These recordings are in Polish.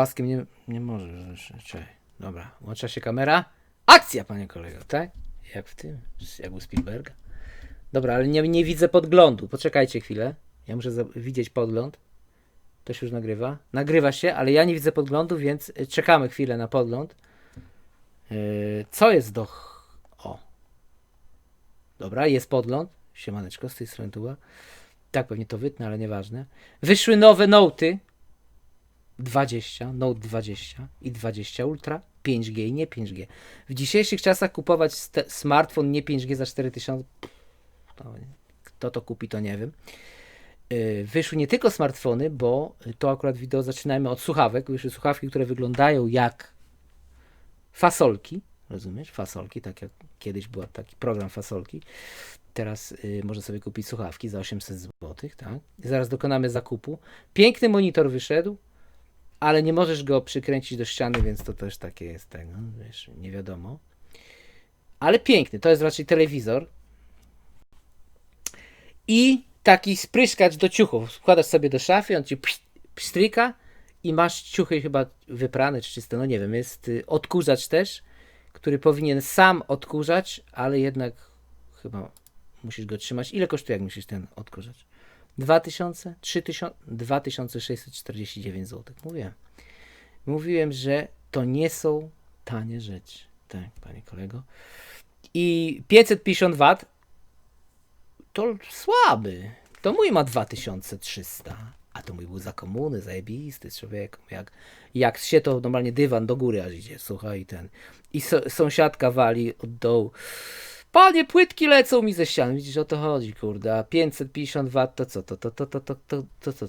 paskiem nie, nie może. Czekaj. Dobra, łącza się kamera. Akcja, panie kolego, tak? Jak w tym, jak u Spielberga. Dobra, ale nie, nie widzę podglądu. Poczekajcie chwilę. Ja muszę widzieć podgląd. To się już nagrywa. Nagrywa się, ale ja nie widzę podglądu, więc y, czekamy chwilę na podgląd. Yy, co jest do. O. Dobra, jest podgląd. Siemaneczko, z tej strony tuła. Tak, pewnie to wytnę, ale nieważne. Wyszły nowe noty. 20, Note 20 i 20 Ultra 5G i nie 5G. W dzisiejszych czasach kupować smartfon nie 5G za 4000, pff, to, kto to kupi, to nie wiem. Yy, Wyszły nie tylko smartfony, bo to akurat wideo zaczynajmy od słuchawek. Wyszły słuchawki, które wyglądają jak fasolki, rozumiesz? Fasolki, tak jak kiedyś był taki program fasolki. Teraz y, można sobie kupić słuchawki za 800 zł, tak? I zaraz dokonamy zakupu. Piękny monitor wyszedł, ale nie możesz go przykręcić do ściany, więc to też takie jest tego, wiesz, nie wiadomo. Ale piękny, to jest raczej telewizor. I taki spryskacz do ciuchów. Wkładasz sobie do szafy, on ci pstryka i masz ciuchy chyba wyprane czy czyste, no nie wiem. Jest y, odkurzacz też, który powinien sam odkurzać, ale jednak chyba musisz go trzymać. Ile kosztuje, jak myślisz, ten odkurzacz? 2000? 3000? 2649 zł. Mówiłem. Mówiłem, że to nie są tanie rzeczy. Tak, panie kolego. I 550 W to słaby. To mój ma 2300. A to mój był za komuny, zajebisty człowiek. Jak, jak się to normalnie dywan do góry aż idzie, słuchaj, ten. I so, sąsiadka wali od dołu. Panie, płytki lecą mi ze ścian. Widzisz, o to chodzi, kurde. A 550 W to co? To, to, to, to, to, to, to, to,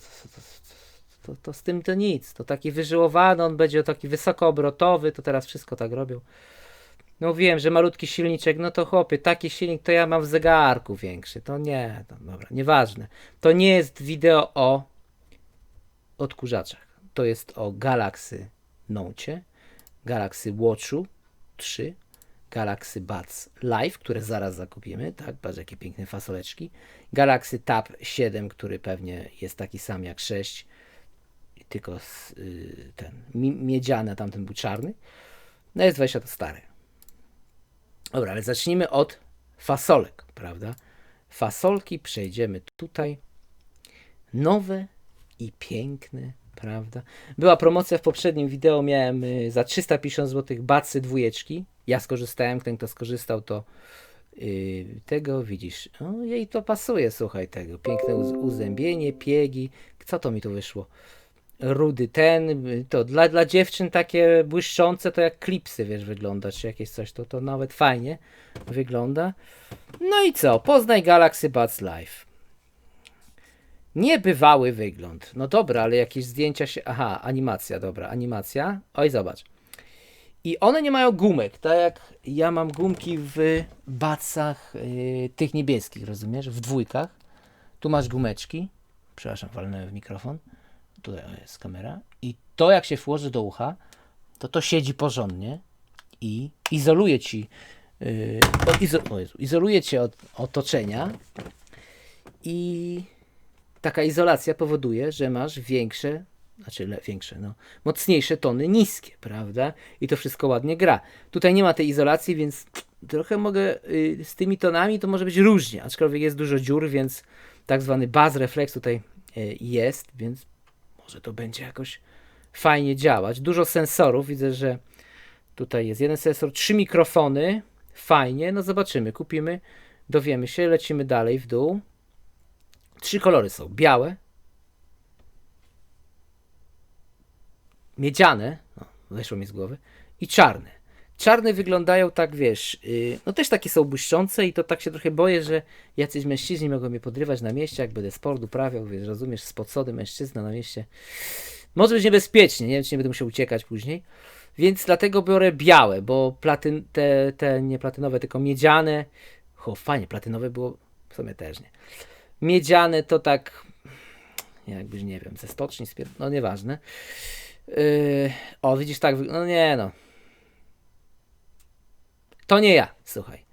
to, to, z tym to nic. To taki wyżyłowany, on będzie taki wysokoobrotowy, to teraz wszystko tak robią. No wiem, że malutki silniczek, no to chłopie, taki silnik to ja mam w zegarku większy. To nie, to dobra, nieważne. To nie jest wideo o odkurzaczach. To jest o Galaxy Note, Galaxy Watchu 3, Galaxy Buds Live, które zaraz zakupimy, tak, patrz jakie piękne fasoleczki. Galaxy Tab 7, który pewnie jest taki sam jak 6, tylko z, y, ten mi- miedziany, a tamten był czarny. No jest 20 to stare. Dobra, ale zacznijmy od fasolek, prawda? Fasolki przejdziemy tutaj. Nowe i piękne, prawda? Była promocja w poprzednim wideo, miałem y, za 350 zł bacy dwójeczki. Ja skorzystałem, ten kto skorzystał to y, tego, widzisz, o, jej to pasuje, słuchaj tego. Piękne uz- uzębienie, piegi. Co to mi tu wyszło? rudy ten, y, to dla, dla dziewczyn takie błyszczące to jak klipsy, wiesz, wygląda, czy jakieś coś, to, to nawet fajnie wygląda. No i co? Poznaj Galaxy Buds Live. Niebywały wygląd. No dobra, ale jakieś zdjęcia się... Aha, animacja, dobra, animacja. Oj, zobacz. I one nie mają gumek, tak jak ja mam gumki w bacach y, tych niebieskich, rozumiesz? W dwójkach. Tu masz gumeczki. Przepraszam, walnąłem w mikrofon tutaj jest kamera i to jak się włoży do ucha, to to siedzi porządnie i izoluje ci yy, izo, Jezu, izoluje cię od otoczenia i taka izolacja powoduje, że masz większe, znaczy większe, no, mocniejsze tony niskie, prawda? I to wszystko ładnie gra. Tutaj nie ma tej izolacji, więc trochę mogę y, z tymi tonami to może być różnie, aczkolwiek jest dużo dziur, więc tak zwany baz refleks tutaj y, jest, więc może to będzie jakoś fajnie działać. Dużo sensorów, widzę, że tutaj jest jeden sensor, trzy mikrofony, fajnie, no zobaczymy, kupimy, dowiemy się, lecimy dalej w dół. Trzy kolory są, białe, miedziane, no, weszło mi z głowy, i czarne. Czarne wyglądają tak, wiesz, yy, no też takie są błyszczące i to tak się trochę boję, że jacyś mężczyźni mogą mnie podrywać na mieście, jak będę sport uprawiał, wiesz, rozumiesz, spocony mężczyzna na mieście. Może być niebezpiecznie, nie wiem, czy nie będę musiał uciekać później. Więc dlatego biorę białe, bo platyn, te, te nie platynowe, tylko miedziane. O, fajnie, platynowe było w sumie też nie. Miedziane to tak, jakbyś nie wiem, ze stoczni, spier... no nieważne. Yy, o, widzisz, tak, no nie no. To nie ja, słuchaj.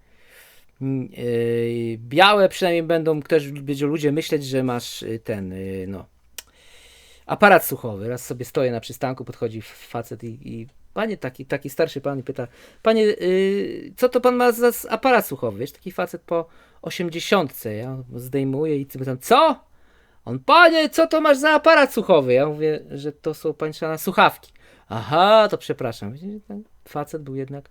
Yy, białe przynajmniej będą też będą ludzie myśleć, że masz y, ten, y, no. Aparat słuchowy. Raz sobie stoję na przystanku, podchodzi facet i, i panie, taki, taki starszy pan i pyta, panie, y, co to pan ma za aparat słuchowy? Wiesz, taki facet po osiemdziesiątce, ja zdejmuję i pytam, co? On, panie, co to masz za aparat słuchowy? Ja mówię, że to są pańszana słuchawki. Aha, to przepraszam. Ten facet był jednak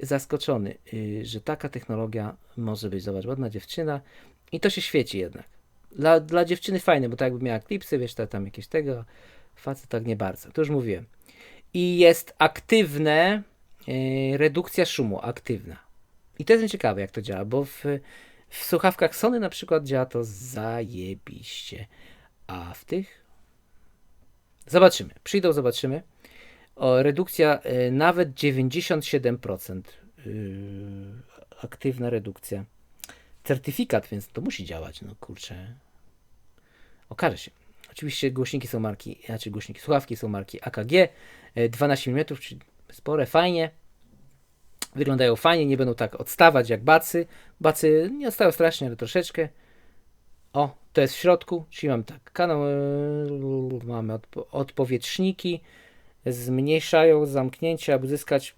zaskoczony, y, że taka technologia może być. Zobacz, ładna dziewczyna i to się świeci jednak. Dla, dla dziewczyny fajne, bo tak jakby miała klipsy, wiesz, ta- tam jakieś tego, facet tak nie bardzo. To już mówiłem. I jest aktywne, y, redukcja szumu, aktywna. I to jest ciekawe, jak to działa, bo w, w słuchawkach Sony na przykład działa to zajebiście. A w tych? Zobaczymy. Przyjdą, zobaczymy. O, redukcja y, nawet 97%. Yy, aktywna redukcja. Certyfikat, więc to musi działać. No kurczę. Okaże się. Oczywiście głośniki są marki, znaczy głośniki, słuchawki są marki AKG. y, 12 mm, czyli spore, fajnie. Wyglądają fajnie, nie będą tak odstawać jak bacy. Bacy nie odstają strasznie, ale troszeczkę. O, to jest w środku, czyli mamy tak, kanał, yy, mamy odpo- odpowietrzniki, zmniejszają zamknięcie, aby uzyskać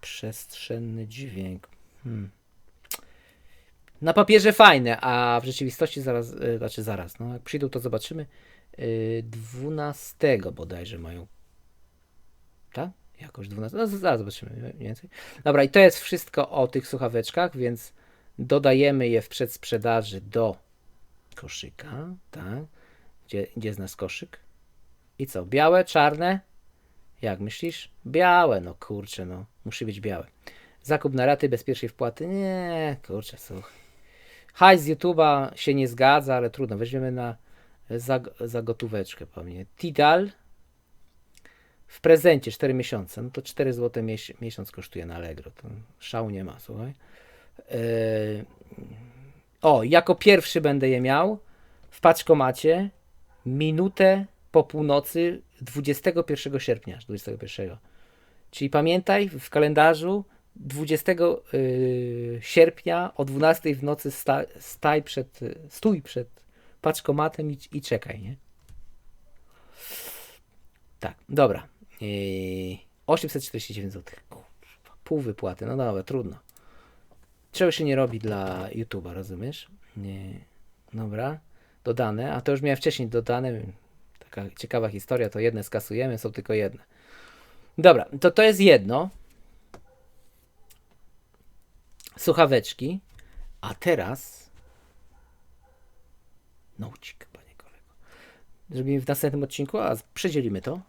przestrzenny dźwięk. Hmm. Na papierze fajne, a w rzeczywistości zaraz, yy, znaczy zaraz, no jak przyjdą to zobaczymy. Yy, 12 bodajże mają. Tak? Jakoś 12. No zaraz zobaczymy mniej więcej. Dobra, i to jest wszystko o tych słuchaweczkach, więc dodajemy je w przedsprzedaży do koszyka, tak? Gdzie, gdzie jest nasz koszyk? I co? Białe, czarne? Jak myślisz? Białe, no kurczę, no. Musi być białe. Zakup na raty bez pierwszej wpłaty? Nie, kurczę, słuchaj. Hajs z YouTube'a się nie zgadza, ale trudno. Weźmiemy na za, za gotóweczkę pewnie. Tidal w prezencie 4 miesiące. No to 4 zł mies- miesiąc kosztuje na Allegro. To szału nie ma, słuchaj. Yy, o, jako pierwszy będę je miał w paczkomacie minutę po północy 21 sierpnia. aż 21. Czyli pamiętaj w kalendarzu 20 yy, sierpnia o 12 w nocy sta, staj przed, stój przed paczkomatem i, i czekaj, nie? Tak, dobra. Yy, 849 zł. Pół wypłaty, no dobra, trudno. Czego się nie robi dla YouTube'a, rozumiesz? Nie. Dobra, dodane, a to już miałem wcześniej dodane. Taka ciekawa historia, to jedne skasujemy, są tylko jedne. Dobra, to to jest jedno. Słuchaweczki. A teraz nocik, panie kolego. Zrobimy w następnym odcinku, a przedzielimy to.